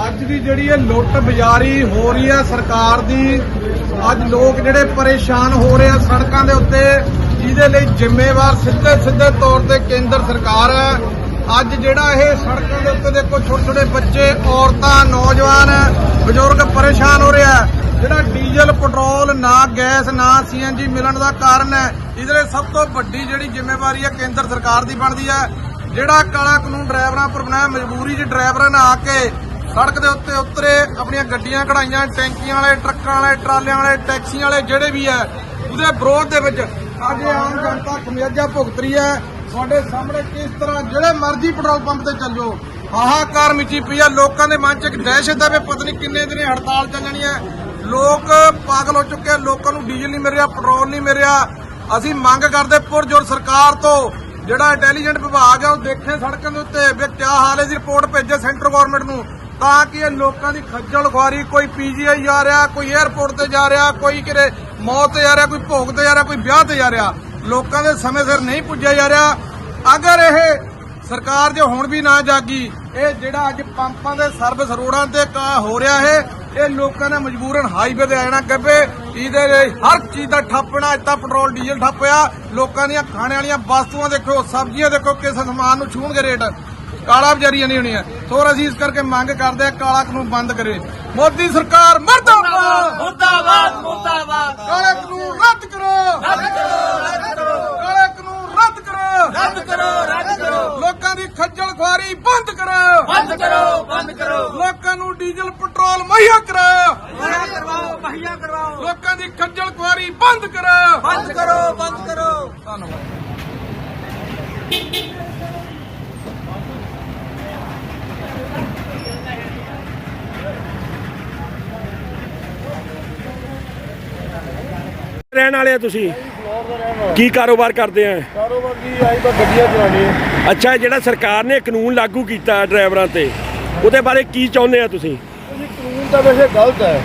ਅੱਜ ਦੀ ਜਿਹੜੀ ਇਹ ਲੁੱਟ ਬਾਜ਼ਾਰੀ ਹੋ ਰਹੀ ਹੈ ਸਰਕਾਰ ਦੀ, ਅੱਜ ਲੋਕ ਜਿਹੜੇ ਪਰੇਸ਼ਾਨ ਹੋ ਰਹੇ ਆ ਸੜਕਾਂ ਦੇ ਉੱਤੇ, ਜਿਹਦੇ ਲਈ ਜ਼ਿੰਮੇਵਾਰ ਸਿੱਧੇ ਸਿੱਧੇ ਤੌਰ ਤੇ ਕੇਂਦਰ ਸਰਕਾਰ ਹੈ। ਅੱਜ ਜਿਹੜਾ ਇਹ ਸੜਕਾਂ ਦੇ ਉੱਤੇ ਦੇਖੋ ਛੋਟੇ ਛੋਟੇ ਬੱਚੇ, ਔਰਤਾਂ, ਨੌਜਵਾਨ, ਬਜ਼ੁਰਗ ਪਰੇਸ਼ਾਨ ਹੋ ਰਿਹਾ ਜਿਹੜਾ ਡੀਜ਼ਲ, ਪੈਟਰੋਲ ਨਾ ਗੈਸ, ਨਾ ਸੀਐਨਜੀ ਮਿਲਣ ਦਾ ਕਾਰਨ ਹੈ। ਇਹਦੇ ਲਈ ਸਭ ਤੋਂ ਵੱਡੀ ਜਿਹੜੀ ਜ਼ਿੰਮੇਵਾਰੀ ਹੈ ਕੇਂਦਰ ਸਰਕਾਰ ਦੀ ਬਣਦੀ ਹੈ। ਜਿਹੜਾ ਕਾਲਾ ਕਾਨੂੰਨ ਡਰਾਈਵਰਾਂ ਪਰ ਬਣਾਇਆ, ਮਜਬੂਰੀ 'ਚ ਡਰਾਈਵਰਾਂ ਨੇ ਆ ਕੇ ਸੜਕ ਦੇ ਉੱਤੇ ਉਤਰੇ, ਆਪਣੀਆਂ ਗੱਡੀਆਂ ਕਢਾਈਆਂ, ਟੈਂਕੀਆਂ ਵਾਲੇ, ਟਰੱਕਾਂ ਵਾਲੇ, ਟਰਾਲਿਆਂ ਵਾਲੇ, ਟੈਕਸੀਆਂ ਵਾਲੇ, ਜਿਹੜੇ ਵੀ ਹੈ, ਉਹਦੇ ਵਿਰੋਧ ਦੇ ਵਿੱਚ ਅੱਜ ਆਮ ਜਨਤਾ ਖਮਿਆਜਾ ਭੁਗਤ ਰਹੀ ਹੈ। ਤੁਹਾਡੇ ਸਾਹਮਣੇ ਕਿਸ ਤਰ੍ਹਾਂ ਜਿਹੜੇ ਮਰਜ਼ੀ ਪੈਟਰੋਲ ਪੰਪ ਤੇ ਚੱਲ ਜਾਓ ਹਾਹਾਕਾਰ ਮਚੀ ਪਈ ਹੈ। ਲੋਕਾਂ ਦੇ ਮਨ 'ਚ ਇੱਕ ਦਹਿਸ਼ਤ ਹੈ ਵੀ ਪਤਾ ਨਹੀਂ ਕਿੰਨੇ ਦਿਨ ਹੜਤਾਲ ਚੱਲਣੀ ਹੈ। ਲੋਕ ਪਾਗਲ ਹੋ ਚੁੱਕੇ ਲੋਕਾਂ ਨੂੰ ਡੀਜ਼ਲ ਨਹੀਂ ਮਿਲ ਰਿਹਾ, ਪੈਟਰੋਲ ਨਹੀਂ ਮਿਲ ਰਿਹਾ। ਅਸੀਂ ਮੰਗ ਕਰਦੇ ਪੁਰਜੋਰ ਸਰਕਾਰ ਤੋਂ, ਜਿਹੜਾ ਇੰਟੈਲੀਜੈਂਟ ਵਿਭਾਗ ਹੈ ਉਹ ਦੇਖੇ ਸੜਕਾਂ ਦੇ ਉੱਤੇ, ਵੀ ਕਿਆ ਹਾਲ ਹੈ ਦੀ ਰਿਪੋਰਟ ਭੇਜੇ ਸੈਂਟਰ ਗਵਰਨਮੈਂਟ ਨੂੰ, ਤਾਂ ਕਿ ਇਹ ਲੋਕਾਂ ਦੀ ਖੱਜਲ ਖੁਆਰੀ, ਕੋਈ ਪੀਜੀਆਈ ਜਾ ਰਿਹਾ, ਕੋਈ 에ਅਰਪੋਰਟ ਤੇ ਜਾ ਰਿਹਾ, ਕੋਈ ਕਿਤੇ ਮੌਤ ਤੇ ਜਾ ਰਿਹਾ, ਕੋਈ ਭੋਗ ਤੇ ਜਾ ਰਿਹਾ, ਕੋਈ ਵਿਆਹ ਤੇ ਜਾ ਰਿਹਾ, ਲੋਕਾਂ ਦੇ ਸਮੇਂ ਸਿਰ ਨਹੀਂ ਪੁੱਜਿਆ ਜਾ ਰਿਹਾ। ਅਗਰ ਇਹ ਸਰਕਾਰ ਜੇ ਹੁਣ ਵੀ ਨਾ ਜਾਗੀ, ਇਹ ਜਿਹੜਾ ਅੱਜ ਪੰਪਾਂ ਦੇ ਸਰਵਿਸ ਰੋਡਾਂ ਤੇ ਕਾ ਹੋ ਰਿਹਾ ਹੈ ਇਹ ਲੋਕਾਂ ਨੇ ਮਜਬੂਰਨ ਹਾਈਵੇ ਤੇ ਆ ਜਾਣਾ ਗੱਬੇ। ਇਹਦੇ ਲਈ ਹਰ ਚੀਜ਼ ਦਾ ਠੱਪਣਾ ਇੱਤਾ ਪੈਟਰੋਲ ਡੀਜ਼ਲ ਠੱਪਿਆ ਲੋਕਾਂ ਦੀਆਂ ਖਾਣੇ ਵਾਲੀਆਂ ਵਸਤੂਆਂ ਦੇਖੋ ਸਬਜ਼ੀਆਂ ਦੇਖੋ ਕਿਸ ਸਮਾਨ ਨੂੰ ਛੂਣਗੇ ਰੇਟ। ਕਾਲਾ ਬਜ਼ਾਰੀਆਂ ਨਹੀਂ ਹੋਣੀਆਂ ਸੋ ਅਸੀਂ ਇਸ ਕਰਕੇ ਮੰਗ ਕਰਦੇ ਆ ਕਾਲਾ ਕਾਨੂੰਨ ਬੰਦ ਕਰੇ। ਮੋਦੀ ਸਰਕਾਰ ਮਰਦਾਬਾਦ! ਮੁਰਦਾਬਾਦ ਮੁਰਦਾਬਾਦ। ਕਾਲੇ ਕਾਨੂੰਨ ਰੱਦ ਕਰੋ! ਰੱਦ ਕਰੋ ਰੱਦ ਕਰੋ। ਕਾਲੇ ਕਾਨੂੰਨ ਰੱਦ ਕਰੋ! ਰੱਦ ਕਰੋ ਰੱਦ ਕਰੋ। ਲੋਕਾਂ ਦੀ ਖੱਜਲ ਖੁਆਰੀ ਬੰਦ ਕਰੋ! ਬੰਦ ਕਰੋ ਬੰਦ ਕਰੋ ਲੋਕਾਂ ਨੂੰ ਡੀਜ਼ਲ ਪੈਟਰੋਲ ਮੁਹੱਈਆ ਕਰਾਓ ਮੁਹੱਈਆ ਕਰਵਾਓ ਮੁਹੱਈਆ ਕਰਵਾਓ ਲੋਕਾਂ ਦੀ ਖੱਜਲ ਖੁਆਰੀ ਬੰਦ ਕਰੋ ਬੰਦ ਕਰੋ ਬੰਦ ਕਰੋ ਧੰਨਵਾਦ ਰਹਿਣ ਵਾਲੇ ਆ ਤੁਸੀਂ? ਕੀ ਕਾਰੋਬਾਰ ਕਰਦੇ ਆ? ਕਾਰੋਬਾਰ ਦੀ ਆਈ ਤਾਂ ਗੱਡੀਆਂ ਚਲਾਣੀ ਹੈ ਅੱਛਾ ਜਿਹੜਾ ਸਰਕਾਰ ਨੇ ਕਾਨੂੰਨ ਲਾਗੂ ਕੀਤਾ ਡਰਾਈਵਰਾਂ ਤੇ ਉਹਦੇ ਬਾਰੇ ਕੀ ਚਾਹੁੰਦੇ ਆ ਤੁਸੀਂ? ਇਹ ਕਾਨੂੰਨ ਤਾਂ ਵੈਸੇ ਗਲਤ ਹੈ।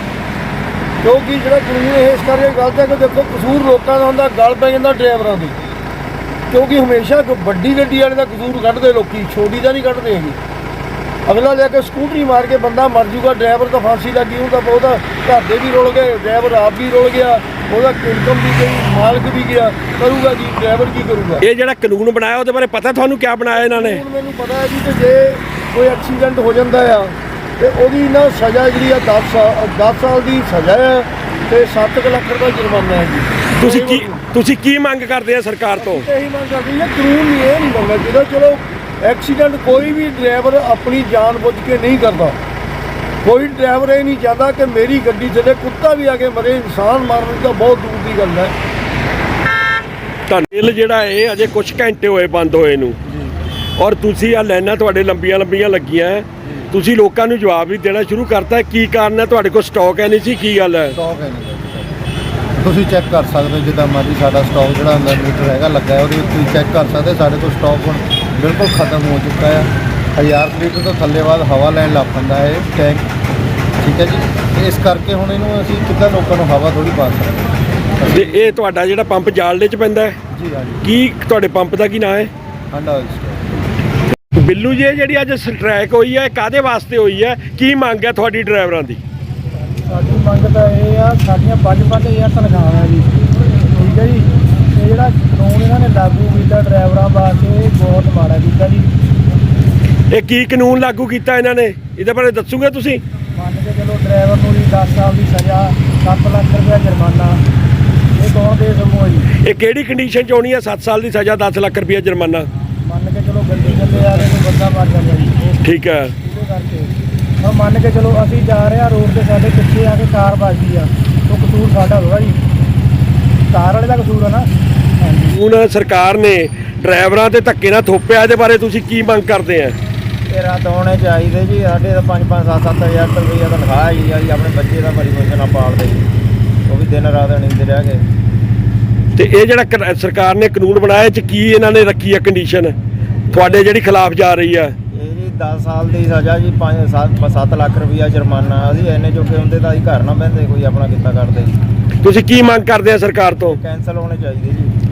ਕਿਉਂਕਿ ਜਿਹੜਾ ਕਾਨੂੰਨ ਇਹ ਇਸ ਕਰਕੇ ਗਲਤ ਹੈ ਕਿ ਦੇਖੋ ਕਸੂਰ ਲੋਕਾਂ ਦਾ ਹੁੰਦਾ ਗਲ ਪੈ ਜਾਂਦਾ ਡਰਾਈਵਰਾਂ ਦੀ। ਕਿਉਂਕਿ ਹਮੇਸ਼ਾ ਕੋਈ ਵੱਡੀ ਗੱਡੀ ਵਾਲੇ ਦਾ ਕਸੂਰ ਕੱਢਦੇ ਲੋਕੀ ਛੋਟੀ ਦਾ ਨਹੀਂ ਕੱਢਦੇ ਹੈਗੇ। ਅਗਲਾ ਲੈ ਕੇ ਸਕੂਟਰੀ ਮਾਰ ਕੇ ਬੰਦਾ ਮਰ ਜੂਗਾ ਡਰਾਈਵਰ ਤਾਂ ਫਾਂਸੀ ਲੱਗੀ ਉਹਦਾ ਉਹਦਾ ਘਰ ਦੇ ਵੀ ਰੁਲ ਗਏ ਡਰਾਈਵਰ ਆਪ ਵੀ ਰੁਲ ਗਿਆ ਉਹਦਾ ਇਨਕਮ ਵੀ ਗਈ ਮਾਲਕ ਵੀ ਗਿਆ ਕਰੂਗਾ ਜੀ ਡਰਾਈਵਰ ਕੀ ਕਰੂਗਾ? ਇਹ ਜਿਹੜਾ ਕਾਨੂੰਨ ਬਣਾਇਆ ਉਹਦੇ ਬਾਰੇ ਪਤਾ ਤੁਹਾਨੂੰ ਕਿਆ ਬਣਾਇਆ ਇਹਨਾਂ ਨੇ? ਮੈਨੂੰ ਪਤਾ ਹੈ ਜੀ ਕਿ ਜੇ ਕੋਈ ਐਕਸੀਡੈਂਟ ਹੋ ਜਾਂਦਾ ਆ ਤੇ ਉਹਦੀ ਨਾ ਸਜ਼ਾ ਜਿਹੜੀ ਆ 10 ਸਾਲ 10 ਸਾਲ ਦੀ ਸਜ਼ਾ ਹੈ ਤੇ 7 ਲੱਖ ਰੁਪਏ ਜੁਰਮਾਨਾ ਹੈ ਜੀ। ਤੁਸੀਂ ਕੀ ਤੁਸੀਂ ਕੀ ਮੰਗ ਕਰਦੇ ਆ ਸਰਕਾਰ ਤੋਂ? ਇਹੀ ਮੰਗ ਕਰਦੀ ਹੈ ਕਾਨੂੰਨ ਨਹੀਂ ਇਹ ਨਹੀਂ ਬਣਨਾ ਚਾਹੀਦਾ। ਚਲੋ ਐਕਸੀਡੈਂਟ ਕੋਈ ਵੀ ਡਰਾਈਵਰ ਆਪਣੀ ਜਾਨ ਬੁੱਝ ਕੇ ਨਹੀਂ ਕਰਦਾ। ਕੋਈ ਡਰਾਈਵਰ ਇਹ ਨਹੀਂ ਚਾਹਦਾ ਕਿ ਮੇਰੀ ਗੱਡੀ ਥੱਲੇ ਕੁੱਤਾ ਵੀ ਆ ਕੇ ਮਰੇ ਇਨਸਾਨ ਮਾਰਨ ਤਾਂ ਬਹੁਤ ਦੂਰ ਦੀ ਗੱਲ ਹੈ। ਤਾਂ ਬਿੱਲ ਜਿਹੜਾ ਇਹ ਅਜੇ ਕੁਝ ਘੰਟੇ ਹੋਏ ਬੰਦ ਹੋਏ ਨੂੰ। ਔਰ ਤੁਸੀਂ ਆ ਲਾਈਨਾਂ ਤੁਹਾਡੇ ਲੰਬੀਆਂ ਲੰਬੀਆਂ ਲੱਗੀਆਂ। ਹੈ। ਤੁਸੀਂ ਲੋਕਾਂ ਨੂੰ ਜਵਾਬ ਵੀ ਦੇਣਾ ਸ਼ੁਰੂ ਕਰਤਾ। ਕੀ ਕਾਰਨ ਹੈ? ਤੁਹਾਡੇ ਕੋਲ ਸਟਾਕ ਹੈ ਨਹੀਂ ਸੀ ਕੀ ਗੱਲ ਹੈ? ਸਟਾਕ ਹੈ ਨਹੀਂ। ਤੁਸੀਂ ਚੈੱਕ ਕਰ ਸਕਦੇ ਹੋ ਜਿੱਦਾਂ ਮਰਜ਼ੀ ਸਾਡਾ ਸਟਾਕ ਜਿਹੜਾ ਹੁੰਦਾ ਮੀਟਰ ਹੈਗਾ ਲੱਗਾ ਹੈ ਉਹਦੇ ਵਿੱਚ ਤੁਸੀਂ ਚੈੱਕ ਕਰ ਸਕਦੇ ਹੋ। ਸਾਡੇ ਕੋਲ ਸਟਾਕ ਹੁਣ ਬਿਲਕੁਲ ਖਤਮ ਹੋ ਚੁੱਕਾ ਹੈ। 1000 ਲੀਟਰ ਤੋਂ ਥੱਲੇ ਬਾਅਦ ਹਵਾ ਲੈਣ ਲੱਗ ਪੈਂਦਾ ਹੈ ਟੈਂਕ ਠੀਕ ਹੈ ਜੀ? ਇਸ ਕਰਕੇ ਹੁਣ ਇਹਨੂੰ ਅਸੀਂ ਕਿੱਦਾਂ ਲੋਕਾਂ ਨੂੰ ਹਵਾ ਥੋੜੀ ਪਾ ਸਕਦੇ ਤੇ ਇਹ ਤੁਹਾਡਾ ਜਿਹੜਾ ਪੰਪ ਜਾਲਦੇ ਚ ਪੈਂਦਾ ਹੈ? ਜੀ ਹਾਂਜੀ। ਕੀ ਤੁਹਾਡੇ ਪੰਪ ਦਾ ਕੀ ਨਾਮ ਹੈ? ਹੰਡਾ ਬਿੱਲੂ ਜੀ ਜਿਹੜੀ ਅੱਜ ਸਟ੍ਰਾਈਕ ਹੋਈ ਹੈ ਕਾਦੇ ਵਾਸਤੇ ਹੋਈ ਹੈ? ਕੀ ਮੰਗ ਹੈ ਤੁਹਾਡੀ ਡਰਾਈਵਰਾਂ ਦੀ? ਸਾਡੀ ਮੰਗ ਤਾਂ ਇਹ ਆ ਸਾਡੀਆਂ 5-5000 ਤਨਖਾਹਾਂ ਆ ਜੀ। ਠੀਕ ਹੈ ਜੀ? ਇਹ ਜਿਹੜਾ ਕਾਨੂੰਨ ਇਹਨਾਂ ਨੇ ਲਾਗੂ ਕੀਤਾ ਡਰਾਈਵਰਾਂ ਵਾਸਤੇ ਬਹੁਤ ਮਾੜਾ ਕੀਤਾ ਜੀ। ਇਹ ਕੀ ਕਾਨੂੰਨ ਲਾਗੂ ਕੀਤਾ ਇਹਨਾਂ ਨੇ? ਇਹਦੇ ਬਾਰੇ ਦੱਸੋਗੇ ਤੁਸੀਂ? ਮੰਨ ਕੇ ਚਲੋ ਡਰਾਈਵਰ ਨੂੰ ਜੀ 10 ਸਾਲ ਦੀ ਸਜ਼ਾ 7 ਲੱਖ ਰੁਪਏ ਜੁਰਮਾਨਾ। ਇਹ ਕੌਣ ਦੇ ਸਮੂਹ ਜੀ? ਇਹ ਕਿਹੜੀ ਕੰਡੀਸ਼ਨ ਚ ਹੋਣੀ ਹੈ 7 ਸਾਲ ਦੀ ਸਜ਼ਾ 10 ਲੱਖ ਰੁਪਏ ਜੁਰਮਾਨਾ? ਮੰਨ ਕੇ ਚਲੋ ਗੱਡੀ ਚੱਲੇ ਆ ਨੂੰ ਬੰਦਾ ਮਰ ਜਾਂਦਾ ਜੀ। ਠੀਕ ਹੈ ਹੁਣ ਮੰਨ ਕੇ ਚਲੋ ਅਸੀਂ ਜਾ ਰਹੇ ਆ ਰੋਡ ਤੇ ਸਾਡੇ ਪਿੱਛੇ ਆ ਕੇ ਕਾਰ ਵੱਜਦੀ ਆ। ਉਹ ਕਸੂਰ ਸਾਡਾ ਹੋਗਾ ਜੀ। ਕਾਰ ਵਾਲੇ ਦਾ ਕਸੂਰ ਆ ਨਾ। ਹਾਂਜੀ। ਹੁਣ ਸਰਕਾਰ ਨੇ ਡਰਾਈਵਰਾਂ ਤੇ ਧੱਕੇ ਨਾਲ ਥੋਪਿਆ ਇਹਦੇ ਬਾਰੇ ਤੁਸੀਂ ਕੀ ਮੰਗ ਕਰਦੇ ਆ? ਇਹ ਰੱਦ ਹੋਣੇ ਚਾਹੀਦੇ ਜੀ ਸਾਡੇ ਤਾਂ 5 5 7 7000 ਰੁਪਈਆ ਤਨਖਾਹ ਆ ਜੀ ਆਪਣੇ ਬੱਚੇ ਦਾ ਬੜੀ ਮੁਸ਼ਕਲ ਨਾਲ ਪਾਲਦੇ ਜੀ। ਉਹ ਵੀ ਦਿਨ ਰਾਤ ਨੀਂਦ ਰਹਿ ਗਏ। ਤੇ ਇਹ ਜਿਹੜਾ ਕ- ਸਰਕਾਰ ਨੇ ਕਾਨੂੰਨ ਬਣਾਇਆ ਇਹ ਚ ਕੀ ਇਹਨਾਂ ਨੇ ਰੱਖੀ ਹੈ ਕੰਡੀਸ਼ਨ ਤੁਹਾਡੇ ਜਿਹੜੀ ਖਿਲਾਫ ਜਾ ਰਹੀ ਹੈ ਜੀ 10 ਸਾਲ ਦੀ ਸਜ਼ਾ ਜੀ 5 7 ਲੱਖ ਰੁਪਈਆ ਜੁਰਮਾਨਾ। ਅਸੀਂ ਐਨੇ ਜੋਗੇ ਹੁੰਦੇ ਤਾਂ ਅਸੀਂ ਘਰ ਨਾ ਬਹਿੰਦੇ ਕੋਈ ਆਪਣਾ ਕਿੱਤਾ ਕਰਦੇ। ਤੁਸੀਂ ਕੀ ਮੰਗ ਕਰਦੇ ਆ ਸਰਕਾਰ ਤੋਂ? ਕੈਂਸਲ ਹੋਣੇ ਚਾਹੀਦੇ ਜੀ।